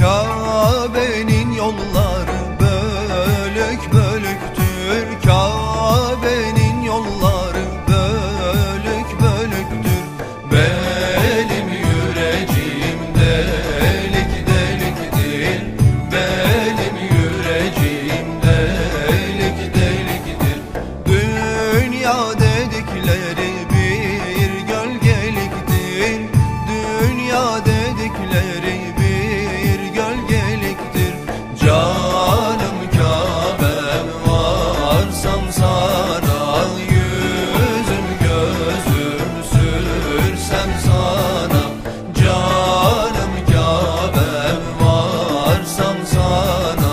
Kabe'nin yolları bana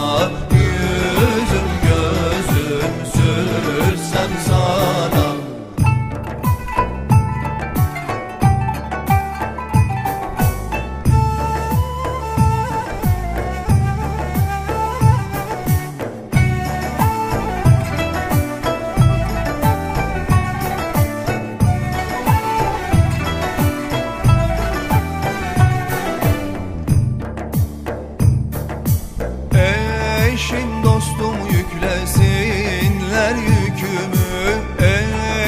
dostum yüklesinler yükümü.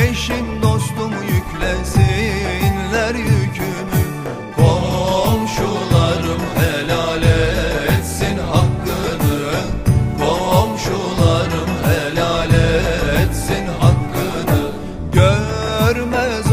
Eşim dostum yüklesinler yükümü. Komşularım helal etsin hakkını. Komşularım helal etsin hakkını. Görmez